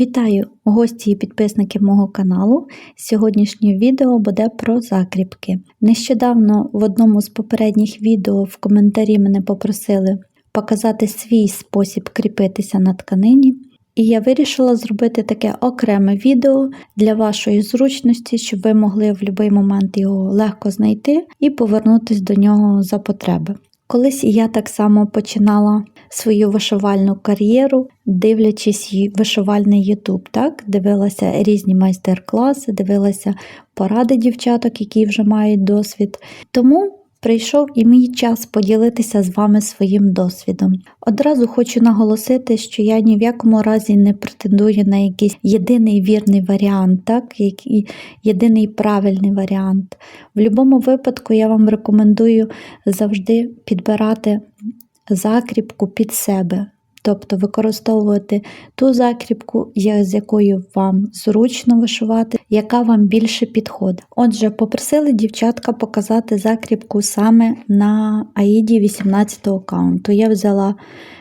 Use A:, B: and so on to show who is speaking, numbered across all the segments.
A: Вітаю гості і підписники мого каналу. Сьогоднішнє відео буде про закріпки. Нещодавно в одному з попередніх відео в коментарі мене попросили показати свій спосіб кріпитися на тканині. І я вирішила зробити таке окреме відео для вашої зручності, щоб ви могли в будь-який момент його легко знайти і повернутися до нього за потреби. Колись я так само починала свою вишивальну кар'єру, дивлячись вишивальний Ютуб. так? Дивилася різні майстер-класи, дивилася поради дівчаток, які вже мають досвід. Тому прийшов і мій час поділитися з вами своїм досвідом. Одразу хочу наголосити, що я ні в якому разі не претендую на якийсь єдиний вірний варіант, так? єдиний правильний варіант. В будь-якому випадку я вам рекомендую завжди підбирати закріпку під себе. Тобто використовувати ту закріпку, з якою вам зручно вишивати, яка вам більше підходить. Отже, попросили дівчатка показати закріпку саме на Аїді 18 каунту. Я взяла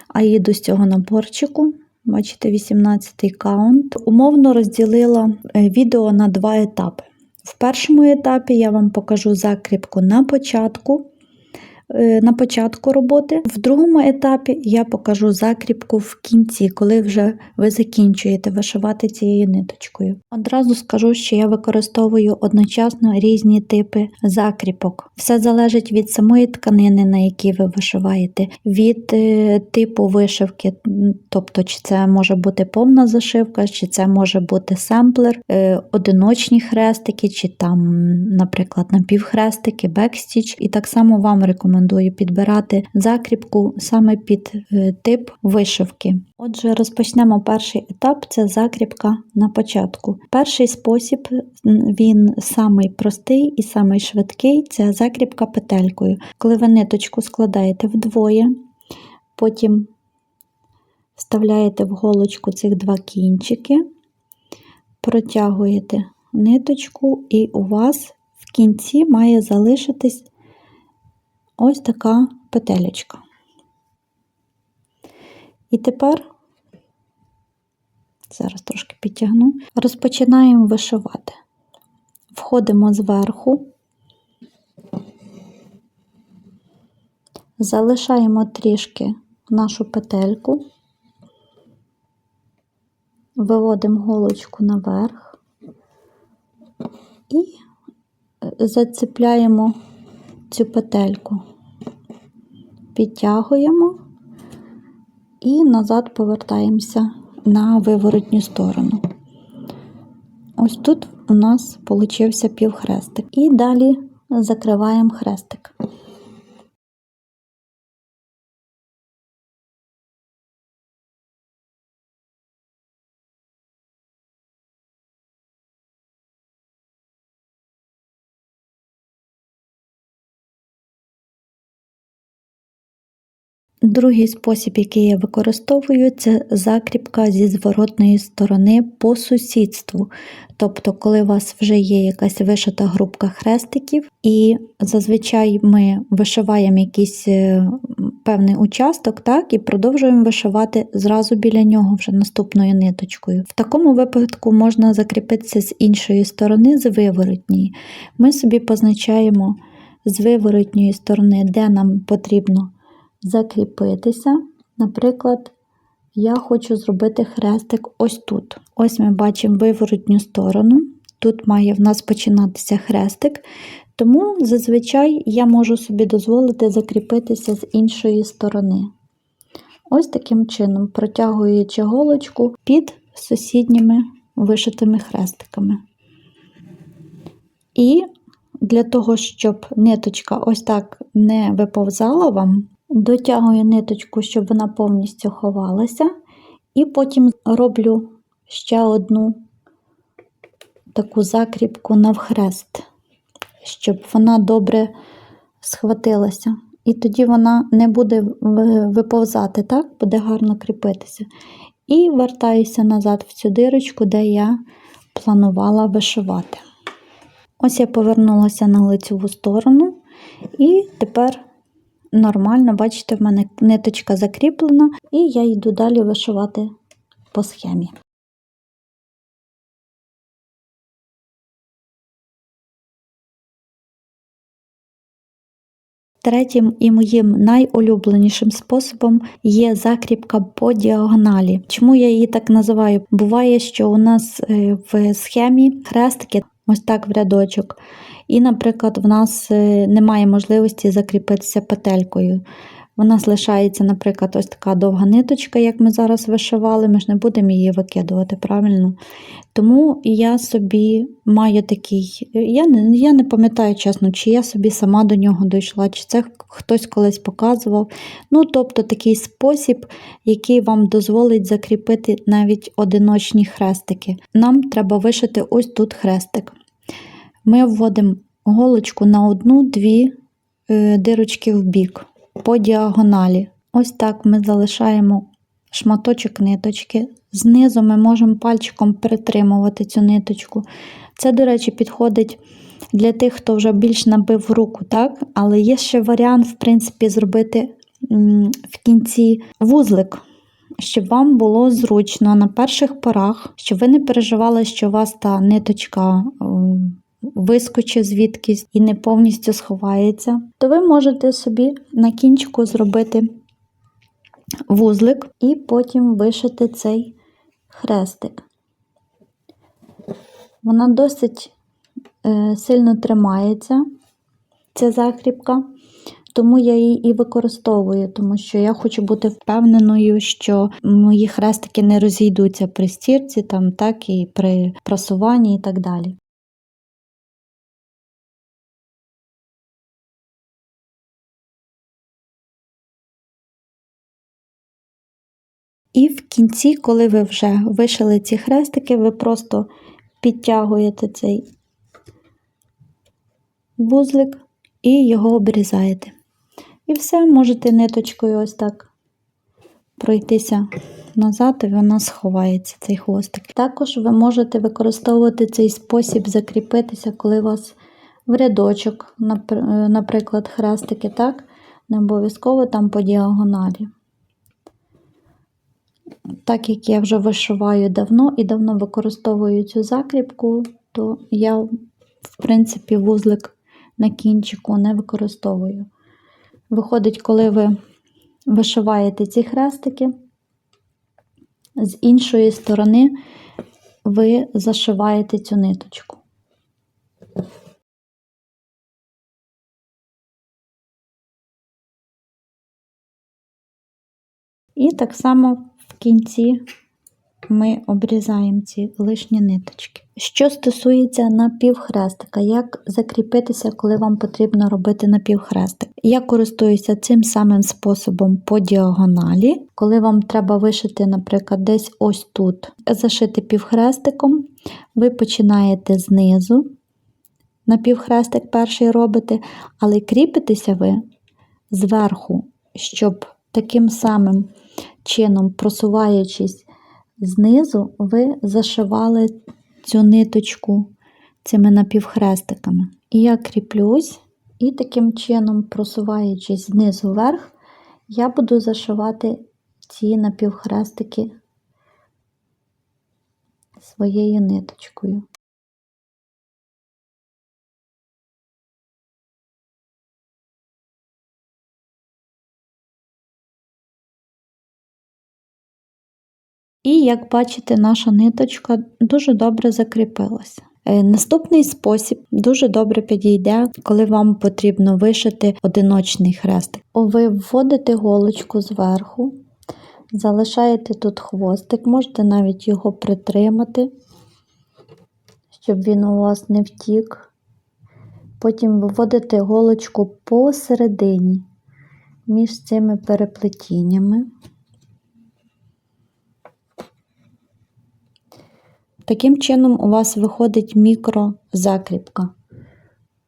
A: Аїду з цього наборчику. Бачите, 18 каунт. Умовно розділила е, відео на два етапи. В першому етапі я вам покажу закріпку на початку, на початку роботи. В другому етапі я покажу закріпку в кінці, коли вже ви закінчуєте вишивати цією ниточкою. Одразу скажу, що я використовую одночасно різні типи закріпок. Все залежить від самої тканини, на якій ви вишиваєте, від е, типу вишивки, тобто чи це може бути повна зашивка, чи це може бути семплер, е, одиночні хрестики, чи там, наприклад, напівхрестики, бекстіч. І так само вам рекомендую підбирати закріпку саме під е, тип вишивки. Отже, розпочнемо перший етап це закріпка на початку. Перший спосіб він самий простий і самий швидкий це закріпка петелькою. Коли ви ниточку складаєте вдвоє, потім вставляєте в голочку цих два кінчики, протягуєте ниточку, і у вас в кінці має залишитись ось така петелечка. І тепер, зараз трошки підтягну, розпочинаємо вишивати. Входимо зверху, залишаємо трішки нашу петельку, виводимо голочку наверх і зацепляємо цю петельку, підтягуємо і назад повертаємося на виворотню сторону. Ось тут у нас получився півхрестик. І далі закриваємо хрестик. Другий спосіб, який я використовую, це закріпка зі зворотної сторони по сусідству. Тобто, коли у вас вже є якась вишита групка хрестиків, і зазвичай ми вишиваємо якийсь е, певний участок, так, і продовжуємо вишивати зразу біля нього вже наступною ниточкою. В такому випадку можна закріпитися з іншої сторони, з виворотньої. Ми собі позначаємо з виворотньої сторони, де нам потрібно закріпитися. Наприклад, я хочу зробити хрестик ось тут. Ось ми бачимо виворотню сторону. Тут має в нас починатися хрестик, тому зазвичай я можу собі дозволити закріпитися з іншої сторони. Ось таким чином, протягуючи голочку під сусідніми вишитими хрестиками. І для того, щоб ниточка ось так не виповзала вам, дотягую ниточку, щоб вона повністю ховалася, і потім роблю ще одну таку закріпку навхрест, щоб вона добре схватилася. І тоді вона не буде виповзати, так? буде гарно кріпитися. І вертаюся назад в цю дирочку, де я планувала вишивати. Ось я повернулася на лицеву сторону, і тепер нормально, бачите, в мене ниточка закріплена, і я йду далі вишивати по схемі. Третім і моїм найулюбленішим способом є закріпка по діагоналі. Чому я її так називаю? Буває, що у нас е, в схемі хрестики ось так в рядочок. І, наприклад, в нас е, немає можливості закріпитися петелькою. У нас лишається, наприклад, ось така довга ниточка, як ми зараз вишивали, ми ж не будемо її викидувати, правильно? Тому я собі маю такий, я не, я не пам'ятаю чесно, чи я собі сама до нього дійшла, чи це хтось колись показував. Ну, тобто такий спосіб, який вам дозволить закріпити навіть одиночні хрестики. Нам треба вишити ось тут хрестик. Ми вводимо голочку на одну-дві е, дирочки в бік по діагоналі. Ось так ми залишаємо шматочок ниточки. Знизу ми можемо пальчиком притримувати цю ниточку. Це, до речі, підходить для тих, хто вже більш набив руку, так? але є ще варіант, в принципі, зробити в кінці вузлик. Щоб вам було зручно на перших порах, щоб ви не переживали, що у вас та ниточка вискочить звідкись і не повністю сховається, то ви можете собі на кінчику зробити вузлик і потім вишити цей хрестик. Вона досить е, сильно тримається, ця закріпка, тому я її і використовую, тому що я хочу бути впевненою, що мої хрестики не розійдуться при стірці, там, так і при прасуванні і так далі. І в кінці, коли ви вже вишили ці хрестики, ви просто підтягуєте цей вузлик і його обрізаєте. І все, можете ниточкою ось так пройтися назад, і вона сховається, цей хвостик. Також ви можете використовувати цей спосіб закріпитися, коли у вас в рядочок, наприклад, хрестики, так? Не обов'язково там по діагоналі так як я вже вишиваю давно і давно використовую цю закріпку, то я, в принципі, вузлик на кінчику не використовую. Виходить, коли ви вишиваєте ці хрестики, з іншої сторони ви зашиваєте цю ниточку. І так само кінці ми обрізаємо ці лишні ниточки. Що стосується напівхрестика, як закріпитися, коли вам потрібно робити напівхрестик? Я користуюся цим самим способом по діагоналі, коли вам треба вишити, наприклад, десь ось тут, зашити півхрестиком, ви починаєте знизу, напівхрестик перший робите, але кріпитеся ви зверху, щоб таким самим чином, просуваючись знизу, ви зашивали цю ниточку цими напівхрестиками. І я кріплюсь, і таким чином, просуваючись знизу вверх, я буду зашивати ці напівхрестики своєю ниточкою. І, як бачите, наша ниточка дуже добре закріпилася. Е, наступний спосіб дуже добре підійде, коли вам потрібно вишити одиночний хрестик. Ви вводите голочку зверху, залишаєте тут хвостик, можете навіть його притримати, щоб він у вас не втік. Потім виводите голочку посередині між цими переплетіннями. Таким чином, у вас виходить мікрозакріпка.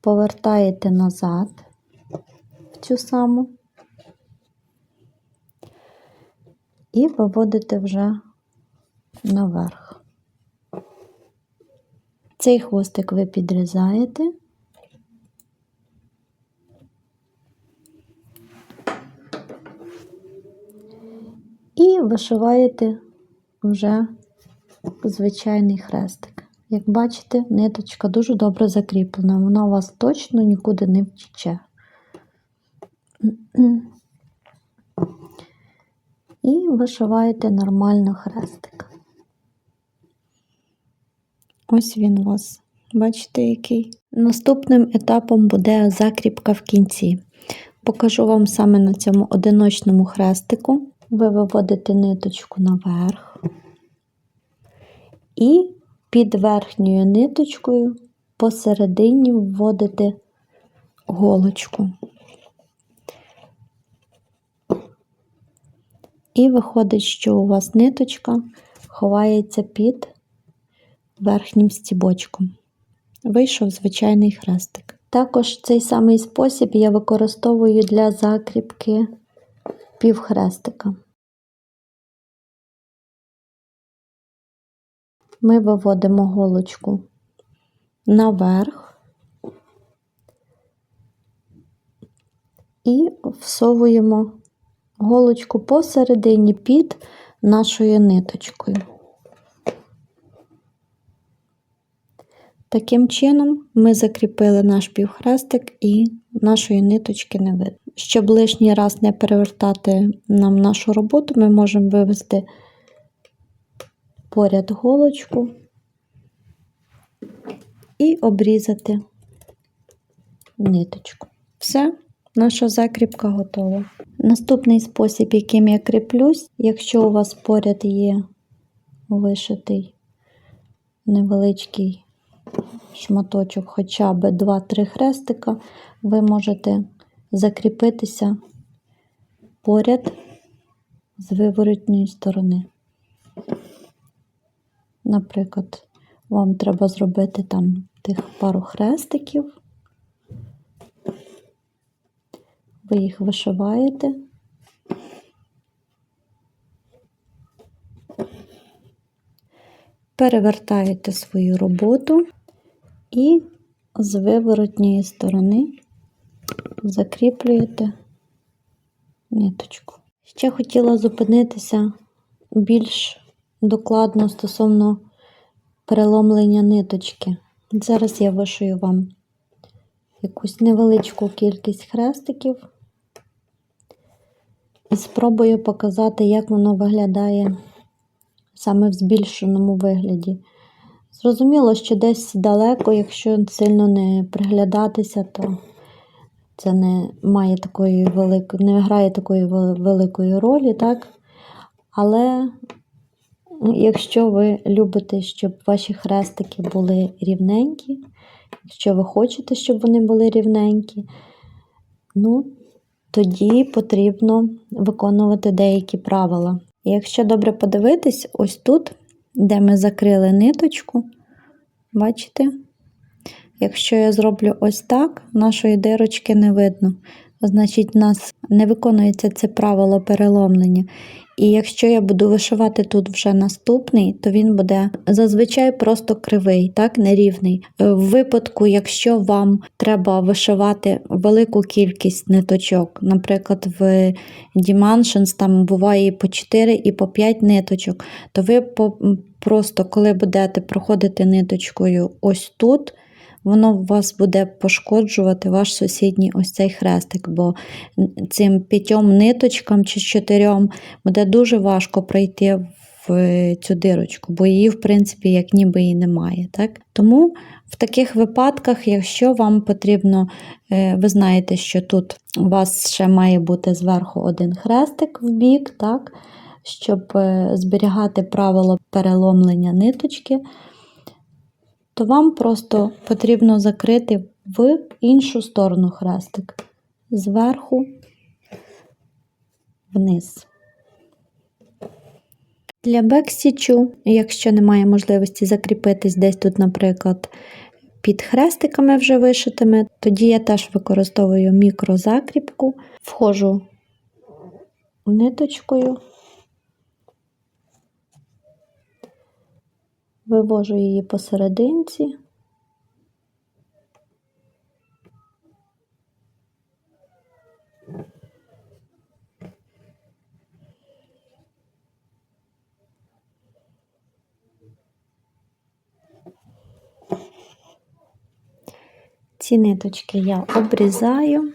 A: Повертаєте назад в цю саму і виводите вже наверх. Цей хвостик ви підрізаєте. І вишиваєте вже звичайний хрестик. Як бачите, ниточка дуже добре закріплена, вона у вас точно нікуди не втіче. І вишиваєте нормально хрестик. Ось він у вас. Бачите, який. Наступним етапом буде закріпка в кінці. Покажу вам саме на цьому одиночному хрестику. Ви виводите ниточку наверх і під верхньою ниточкою посередині вводите голочку. І виходить, що у вас ниточка ховається під верхнім стібочком. Вийшов звичайний хрестик. Також цей самий спосіб я використовую для закріпки півхрестика. Ми виводимо голочку наверх і всовуємо голочку посередині під нашою ниточкою. Таким чином ми закріпили наш півхрестик і нашої ниточки не видно. Щоб лишній раз не перевертати нам нашу роботу, ми можемо вивести поряд голочку і обрізати ниточку. Все, наша закріпка готова. Наступний спосіб, яким я кріплюсь, якщо у вас поряд є вишитий невеличкий шматочок, хоча б 2-3 хрестика, ви можете закріпитися поряд з виворотньої сторони. Наприклад, вам треба зробити там тих пару хрестиків, ви їх вишиваєте. Перевертаєте свою роботу і з виворотньої сторони закріплюєте ниточку. Ще хотіла зупинитися більш докладно стосовно переломлення ниточки. Зараз я вишию вам якусь невеличку кількість хрестиків і спробую показати, як воно виглядає саме в збільшеному вигляді. Зрозуміло, що десь далеко, якщо сильно не приглядатися, то це не має такої великої, не грає такої великої ролі, так? Але якщо ви любите, щоб ваші хрестики були рівненькі, якщо ви хочете, щоб вони були рівненькі, ну, тоді потрібно виконувати деякі правила. Якщо добре подивитись, ось тут, де ми закрили ниточку, бачите? Якщо я зроблю ось так, нашої дирочки не видно. Значить, у нас не виконується це правило переломлення. І якщо я буду вишивати тут вже наступний, то він буде зазвичай просто кривий, так, нерівний. В випадку, якщо вам треба вишивати велику кількість ниточок, наприклад, в Dimensions там буває і по 4 і по 5 ниточок, то ви просто, коли будете проходити ниточкою ось тут, воно у вас буде пошкоджувати ваш сусідній ось цей хрестик, бо цим п'ятьом ниточкам чи чотирьом буде дуже важко пройти в цю дирочку, бо її, в принципі, як ніби і немає. Так? Тому в таких випадках, якщо вам потрібно, е, ви знаєте, що тут у вас ще має бути зверху один хрестик в бік, так? щоб е, зберігати правило переломлення ниточки то вам просто потрібно закрити в іншу сторону хрестик. Зверху вниз. Для бексічу, якщо немає можливості закріпитись десь тут, наприклад, під хрестиками вже вишитими, тоді я теж використовую мікрозакріпку, вхожу ниточкою вивожу її посерединці. Ці ниточки я обрізаю.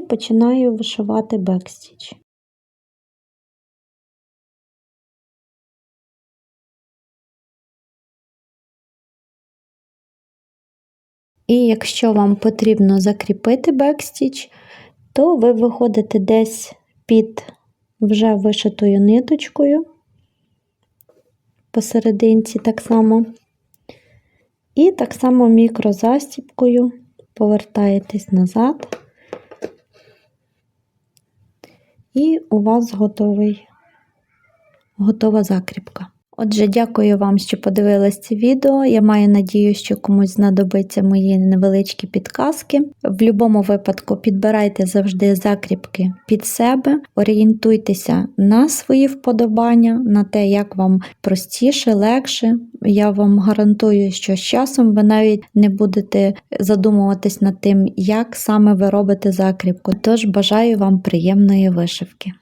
A: Починаю вишивати бекстіч. І якщо вам потрібно закріпити бекстіч, то ви виходите десь під вже вишитою ниточкою, посерединці так само, і так само мікрозастіпкою повертаєтесь назад, і у вас готовий, готова закріпка. Отже, дякую вам, що подивились це відео. Я маю надію, що комусь знадобиться мої невеличкі підказки. В будь-якому випадку підбирайте завжди закріпки під себе, орієнтуйтеся на свої вподобання, на те, як вам простіше, легше. Я вам гарантую, що з часом ви навіть не будете задумуватись над тим, як саме ви робите закріпку. Тож бажаю вам приємної вишивки.